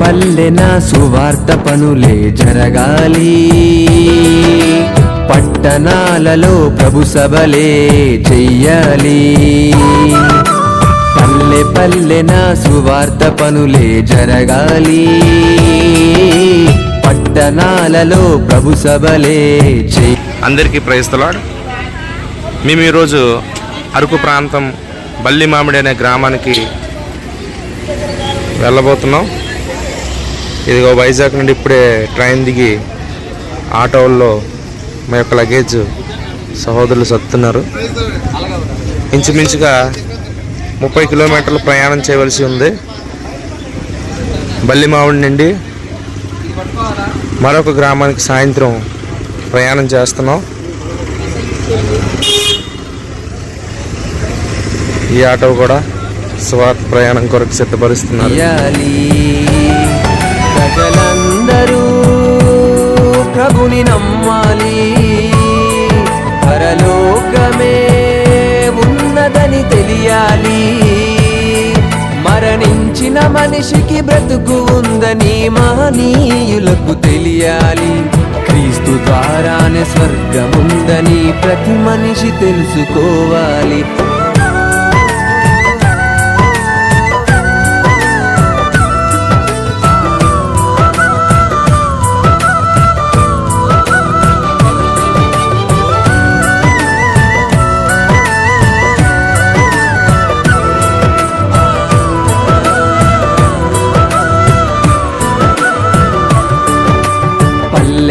పల్లెన సువార్త పనులే జరగాలి. పట్టణాలలో ప్రభు సభలే చెయ్యాలి. పల్లె పల్లెన సువార్త పనులే జరగాలి. పట్టణాలలో ప్రభు సభలే చెయ్యాలి. అందరికీ ప్రయస్తలాడు మేము ఈరోజు అరకు ప్రాంతం బల్లి మామిడి అనే గ్రామానికి వెళ్ళబోతున్నాం. ఇదిగో వైజాగ్ నుండి ఇప్పుడే ట్రైన్ దిగి ఆటోల్లో మా యొక్క లగేజ్ సహోదరులు సత్తున్నారు. ఇంచుమించుగా ముప్పై కిలోమీటర్లు ప్రయాణం చేయవలసి ఉంది. బల్లిమావుడి నుండి మరొక గ్రామానికి సాయంత్రం ప్రయాణం చేస్తున్నాం. ఈ ఆటో కూడా స్వార్థ ప్రయాణం కొరకు సిద్ధపరుస్తున్నారు. ప్రజలందరూ ప్రభుని నమ్మాలి. పరలోకమే ఉన్నదని తెలియాలి. మరణించిన మనిషికి బ్రతుకు ఉందని మహనీయులకు తెలియాలి. క్రీస్తు ద్వారానే స్వర్గముందని ప్రతి మనిషి తెలుసుకోవాలి.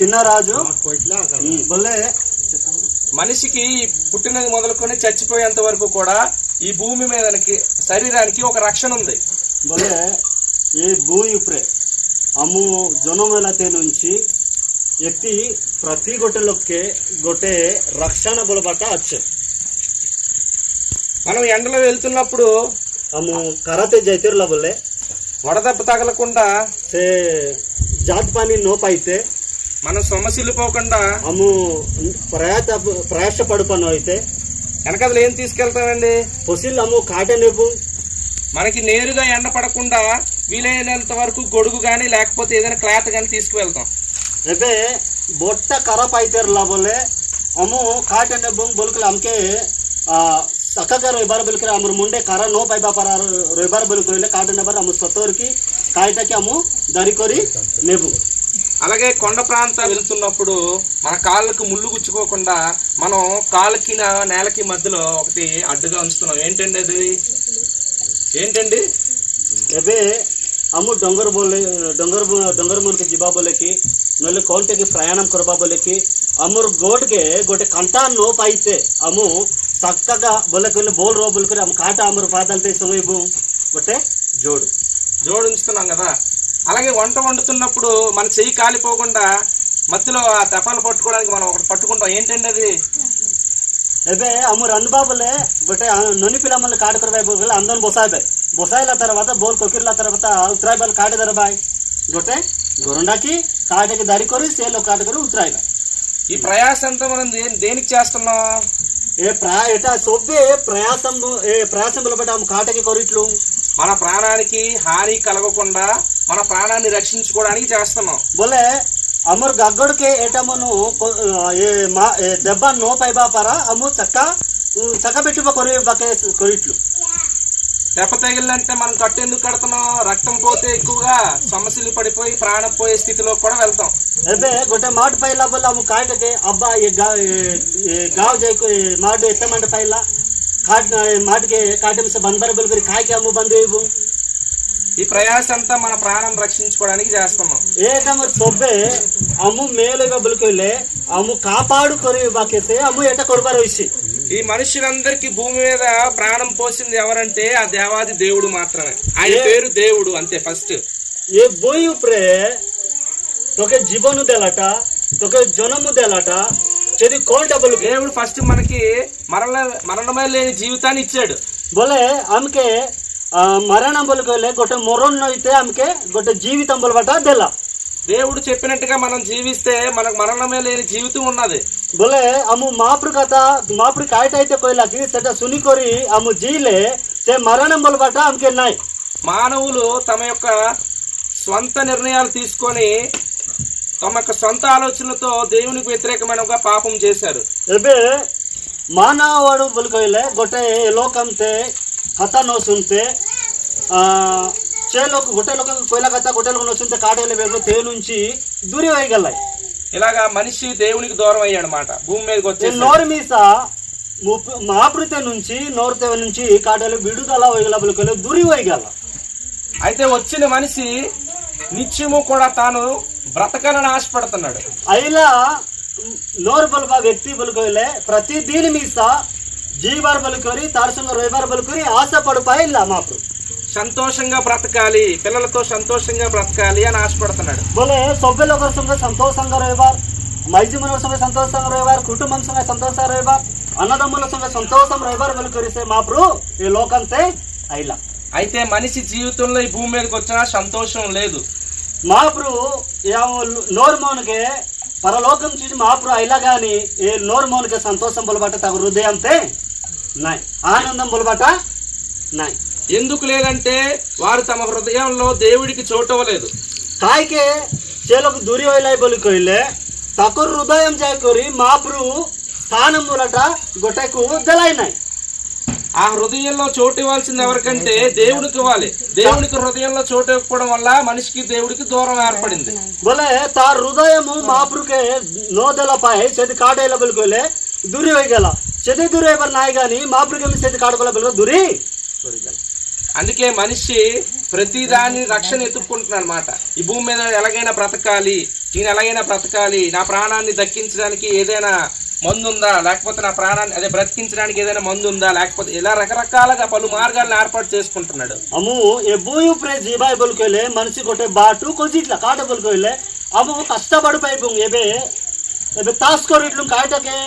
చిన్నరాజు. బొల్లే మనిషికి పుట్టినది మొదలుకొని చచ్చిపోయేంత వరకు కూడా ఈ భూమి మీదకి శరీరానికి ఒక రక్షణ ఉంది. బొల్లే ఈ భూమి ఇప్పుడే అమ్ము జొనమెలతే నుంచి ఎత్తి ప్రతి గొట్టెలొక్కే గొట్టె రక్షణ బొలబట్ట అచ్చు. మనం ఎండలో వెళ్తున్నప్పుడు అమ్ము కరాతే జైతిర్ల బొల్లే వడదెబ్బ తగలకుండా సే జాత్ పాని నోపైతే మనం సమస్యలు పోకుండా అమ్ము ప్రయాత ప్రయాస పడుపను అయితే. వెనకదలు ఏం తీసుకెళ్తామండి పొసిల్ అమ్ము కాటన్ ఇవ్వు మనకి నేరుగా ఎండ పడకుండా వీలైనంత వరకు గొడుగు కానీ లేకపోతే ఏదైనా క్లాత్ కానీ తీసుకువెళ్తాం. అయితే బొట్ట ఖరాబ్ అయితే లాభలే అమ్ము కాటన్ ఎప్పు బొలుకులు అమ్మకే చక్కగా రొయ్యబార బిలుకులు అమ్మరు ముండే కర నో పై బాపార రొయ్యబార బిలుకులు కాటన్ ఇవ్వరు అమ్ము సొత్తూరికి కాయటకి అమ్ము దరికొరి నెబ్బు అలాగే కొండ ప్రాంతం వెళ్తున్నప్పుడు మన కాళ్ళకు ముళ్ళు గుచ్చుకోకుండా మనం కాళ్ళకి నేలకి మధ్యలో ఒకటి అడ్డుగా ఉంచుతున్నాం. ఏంటండి అది? ఏంటండి? అదే అమ్ము డొంగర్ బోలే డొంగర్ డొంగర్ మునికి జిబాబోలేకి నల్లి కౌంటకి ప్రయాణం కొరబాబోలేకి అమ్ముర్ గోటుకే గోటి కంటా నోపు అయితే అమ్ము చక్కగా బొల్లకి వెళ్ళి బోల్ రో అమ్మ కాట అమ్మరు పాదాలతో సమయము గొట్టె జోడు జోడు ఉంచుతున్నాం కదా? అలాగే వంట వండుతున్నప్పుడు మన చెయ్యి కాలిపోకుండా మధ్యలో ఆ తెపాలు పట్టుకోవడానికి మనం ఒకటి పట్టుకుంటాం ఏంటండి అది ଏବେ ଆମର ଅନୁଭବ ବୋଲେ ଗୋଟେ ନନି ପିଲାମାନେ କାଟ କରିବା ବୋଲେ ଆନ୍ଦୋଳନ ବସାଇବେ ବସାଇଲା తర్వాత బోల్ కొకిర్లా తర్వాత ఉత్తరాయిబాల్ కాట దరబాయ్ ଗୋଟେ గొరండాకి కాటకి దారి କରି ସେ ଲୋକ କାଟ କରି ఉత్తరాయిబాయ్ ఈ ప్రయాస అంతా మనం దే- దేనికి చేస్తున్నాం ఏ ప్రా ఎటా సొబ్బే ప్రయాసం ఏ ప్రయాసం బలపడి ఆమె కాటకి కొరిట్లు మన ప్రాణానికి హాని కలగకుండా మన ప్రాణాన్ని రక్షించుకోవడానికి చేస్తున్నాం. బోలే అమర్ గగ్గడికి కే ఏటమును దెబ్బ నో పైబాపరా? అమ్ము చక్క చక్క పెట్టి కొరి బకే కొరిట్లు. దెబ్బ తగిలినంటే మనం కట్టు ఎందుకు కడుతున్నాం? రక్తం పోతే ఎక్కువగా సమస్యలు పడిపోయి ప్రాణం పోయే స్థితిలో కూడా వెళ్తాం. అదే గొడ్డ మాట పైలా బల్ల అమ్ము కాయటకే అబ్బా గావ్ జైకు మాట ఎత్తమంట పైలా. కాటి మాటికి కాటం బంద్ బరబుల్ కాయకి అమ్ము బంద్ ఈ ప్రయాసంతా మన ప్రాణం రక్షించుకోవడానికి చేస్తున్నాం. ఏక తొబ్బే సొబ్బే అమ్ము మేలుగా బులికెళ్ళే అమ్ము కాపాడు కొరివి బాకేసే అమ్ము ఎట కొడుకారు ఇచ్చి. ఈ మనుషులందరికి భూమి మీద ప్రాణం పోసింది ఎవరంటే ఆ దేవాది దేవుడు మాత్రమే. ఆయన పేరు దేవుడు అంతే ఫస్ట్. ఏ బోయి ఉప్రే ఒక జీవను తెలట ఒక జనము తెలట చెది కోటబుల్ దేవుడు ఫస్ట్ మనకి మరణ మరణమే లేని జీవితాన్ని ఇచ్చాడు. బోలే అందుకే మరణం వెళ్ళే గొట్ట మొరొన్న అయితే ఆమెకే గొట్ట జీవితం బట దెల్ల దేవుడు చెప్పినట్టుగా మనం జీవిస్తే మనకు మరణమే లేని జీవితం ఉన్నది. బొలే అము మాపుడు కథ మాపుడు కాయటైతే కోయిలాకి సెట సునికొరి అము జీలే సే మరణం బట ఆమెకి ఉన్నాయి. మానవులు తమ యొక్క స్వంత నిర్ణయాలు తీసుకొని తమ యొక్క సొంత ఆలోచనలతో దేవునికి వ్యతిరేకమైనగా పాపం చేశారు. మానవాడు బులుకొయలే గొట్టే లోకంతే हता न सुनते చే లోక గొట్టె లోక కోయిల కథ గొట్టె లోకం వచ్చింటే కాటేల తే నుంచి దూరి వేయగలయి ఇలాగా మనిషి దేవునికి దూరం అయ్యాడనమాట. భూమి మీదకి వచ్చే నోరు మీస మాపృత నుంచి నోరుతెవ నుంచి కాటేలు విడుదల వేయగల దూరి వేయగల అయితే వచ్చిన మనిషి నిత్యము కూడా తాను బ్రతకాలని ఆశపడుతున్నాడు. అయిలా నోరు బలుప వ్యక్తి బలుకోలే ప్రతి దీని మీస జీవార్ బలుకొని ಕೋರಿ రవివారు ರೊಯ್ ಬಾರ್ಬಲ್ ಕೋರಿ ಆಸೆ సంతోషంగా బ్రతకాలి పిల్లలతో సంతోషంగా బ్రతకాలి అని ఆశపడుతున్నాడు. బోలే సొబ్బెల ఒకరి సంగ సంతోషంగా రేవార్ మైజీ మనవర్ సంగ సంతోషంగా రేవార్ కుటుంబం సంగ సంతోషంగా రేవార్ అన్నదమ్ముల సంగ సంతోషం రవివారు వెలుకరిస్తే మాప్రు ఈ లోకంతే అయిలా. అయితే మనిషి జీవితంలో ఈ భూమి మీదకి వచ్చినా సంతోషం లేదు. మాప్రు నోరు పరలోకం చూసి మాప్రు అయిలా గాని ఏ నోరు సంతోషం పొలబట్ట తగు హృదయంతే నాయ్ ఆనందం బులబట? నాయ్ ఎందుకు లేదంటే వారు తమ హృదయంలో దేవుడికి చోటవలేదు తాయికే చేలకు దూరి వైలై బలికొయిలే. తకొరు హృదయం చేకొరి మాపురు స్థానం మూలట గొట్టకు దలైనాయి ఆ హృదయంలో చోటు ఇవ్వాల్సింది ఎవరికంటే దేవుడికి ఇవ్వాలి. దేవుడికి హృదయంలో చోటు ఇవ్వడం వల్ల మనిషికి దేవుడికి దూరం ఏర్పడింది. బలే తా హృదయము మాపురుకే నోదలపై చది కాడేల దూరి వేయగల. చెది ಜೊತೆ ದೂರ నాయ ನಾಯಿ మా ಮಾಪುರಿಗೆ చేతి కాడుకోలే కాడుకోలేకపోయినా దూరి. అందుకే మనిషి ప్రతి దాని రక్షణ ఎత్తుక్కుంటున్నాడు అనమాట ఈ భూమి మీద ఎలాగైనా బ్రతకాలి నేను ఎలాగైనా బ్రతకాలి నా ప్రాణాన్ని దక్కించడానికి ఏదైనా మందు ఉందా లేకపోతే నా ప్రాణాన్ని అదే బ్రతికించడానికి ఏదైనా మందు ఉందా లేకపోతే ఇలా రకరకాలుగా పలు మార్గాలను ఏర్పాటు చేసుకుంటున్నాడు. అమ్ము ఎబ్బోయు ప్రే జీబాయి బొలుకెళ్ళే మనిషి కొట్టే బాటు కొంచెం ఇట్లా కాట బొలుకెళ్ళే అమ్ము కష్టపడిపోయి ఏబే ఏబే తాసుకోరు ఇట్లు కాయటకే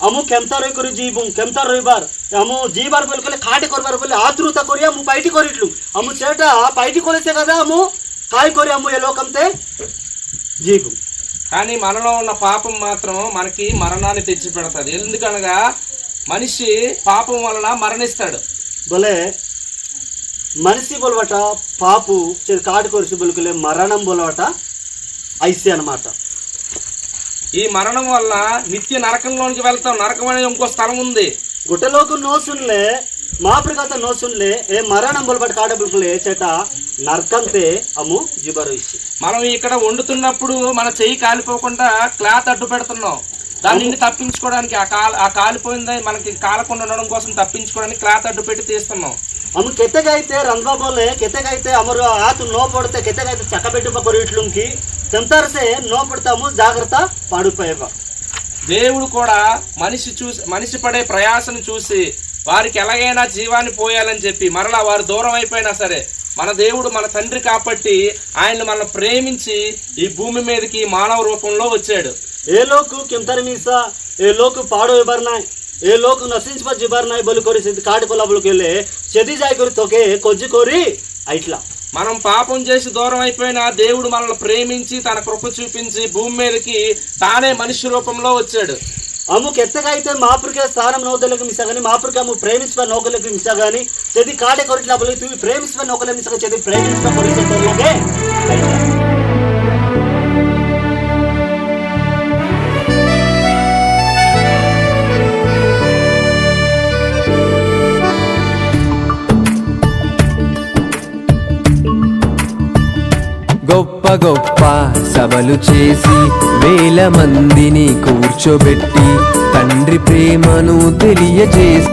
আমু কেমতা রই করে যাইবু কেমতা রইবার আমু যাইবার বলে কলে খাটে করবার বলে আতৃতা করিয়া মু পাইটি করিটলু আমু সেটা পাইটি করেছে కదా আমু కాయ కోరి అమ్ము ఏ లోకంతే ଯିବୁ కానీ మనలో ఉన్న పాపం మాత్రం మనకి మరణాన్ని తెచ్చి పెడతాది. ఎందుకనగా మనిషి పాపం వలన మరణిస్తాడు. బలే మనిషి బొలవట పాపు కాటి కొరిసి బొలుకులే మరణం బొలవట ఐసే అనమాట ఈ మరణం వల్ల నిత్య నరకంలోనికి వెళ్తాం. నరకం అనే ఇంకో స్థలం ఉంది. గుట్టలోకి నో సున్లే మాపురి కథ నో సున్లే ఏ మరణం బొలబట కాట బొలుకులే చేట నరకంతే అము జిబరు మనం ఇక్కడ వండుతున్నప్పుడు మన చెయ్యి కాలిపోకుండా క్లాత్ అడ్డు పెడుతున్నాం. దాని నుండి తప్పించుకోవడానికి ఆ కాల ఆ కాలిపోయింది మనకి కాలకుండా ఉండడం కోసం తప్పించుకోవడానికి క్లాత్ అడ్డు పెట్టి తీస్తున్నాం. అమ్మ కెత్తగైతే కెత్తగైతే అమరు ఆతు నో పడితే కెత్తగైతే చక్కబెట్టి పక్కరు ఇట్లుంకి తెంతారసే నో పడతాము జాగ్రత్త పాడిపోయేవా దేవుడు కూడా మనిషి చూసి మనిషి పడే ప్రయాసను చూసి వారికి ఎలాగైనా జీవాన్ని పోయాలని చెప్పి మరలా వారు దూరం అయిపోయినా సరే మన దేవుడు మన తండ్రి కాబట్టి ఆయన్ని మనం ప్రేమించి ఈ భూమి మీదకి మానవ రూపంలో వచ్చాడు. ఏ లోకు కెంతర మీసా ఏ లోకు పాడో ఏ లోకు నశించుప జిబర్నాయ్ బొలి కొరి సిద్ధి కాటి పొలాబులకి వెళ్ళే చెది జాయి కొరి తొకే కొజ్జి కొరి ఇట్లా మనం పాపం చేసి దూరం అయిపోయినా దేవుడు మనల్ని ప్రేమించి తన కృప చూపించి భూమి మీదకి తానే మనిషి రూపంలో వచ్చాడు. అమ్ముకు ఎత్తగైతే మాపురికే స్థానం నోదలకు మిసా కానీ మాపురికి అమ్ము ప్రేమించువ నౌకలకు మిసా కానీ చెది కాటే కొరిట్లా బొలి తూ ప్రేమించువ నౌకల మిసా చెది ప్రేమించువ కొరిసే గొప్ప గొప్ప సభలు చేసి వేల మందిని కూర్చోబెట్టి తండ్రి ప్రేమను తెలియజేసి